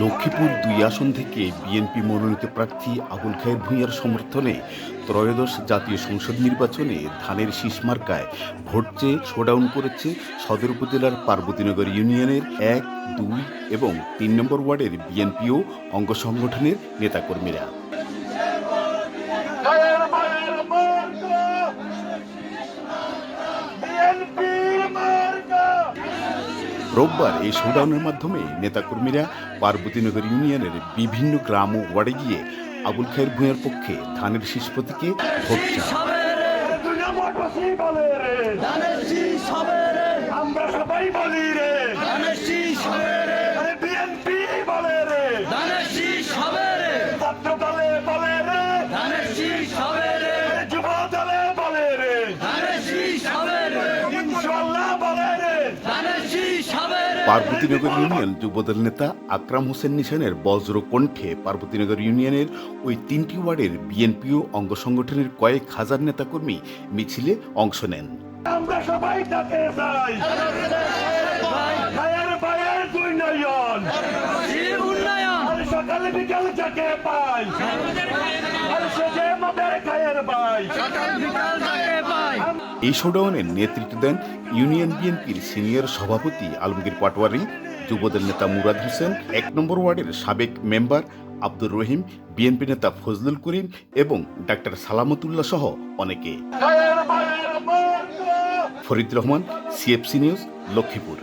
লক্ষ্মীপুর দুই আসন থেকে বিএনপি মনোনীত প্রার্থী আবুল খায়ের ভূঁইয়ার সমর্থনে ত্রয়োদশ জাতীয় সংসদ নির্বাচনে ধানের শীষ মার্কায় ভোট চেয়ে শোডাউন করেছে সদর উপজেলার পার্বতীনগর ইউনিয়নের এক, দুই এবং তিন নম্বর ওয়ার্ডের বিএনপি ও অঙ্গ সংগঠনের নেতাকর্মীরা। রোববার এই শোডাউনের মাধ্যমে নেতাকর্মীরা পার্বতীনগর ইউনিয়নের বিভিন্ন গ্রাম ও ওয়ার্ডে গিয়ে আবুল খায়ের ভূঁয়ার পক্ষে ধানের শীষ প্রতীকে ভোট চান। আমরা সবাই বলি রে। পার্বতীনগর ইউনিয়ন যুবদল নেতা আকরাম হোসেন নিশানের বজ্র কণ্ঠে পার্বতীনগর ইউনিয়নের ওই তিনটি ওয়ার্ডের বিএনপি ও অঙ্গ সংগঠনের কয়েক হাজার নেতাকর্মী মিছিলে অংশ নেন। সকালে বিকাল যাকে পাই। সে যে গায়ের ভাই। এই শোডাউনের নেতৃত্ব দেন ইউনিয়ন বিএনপির সিনিয়র সভাপতি আলমগীর পাটোয়ারি, যুবদল নেতা মুরাদ হোসেন, এক নম্বর ওয়ার্ডের সাবেক মেম্বার আব্দুর রহিম, বিএনপি নেতা ফজলুল করিম এবং ডাক্তার সালামতুল্লাহ সহ অনেকে। Farid Rahman, CFC news, Lakshmipur.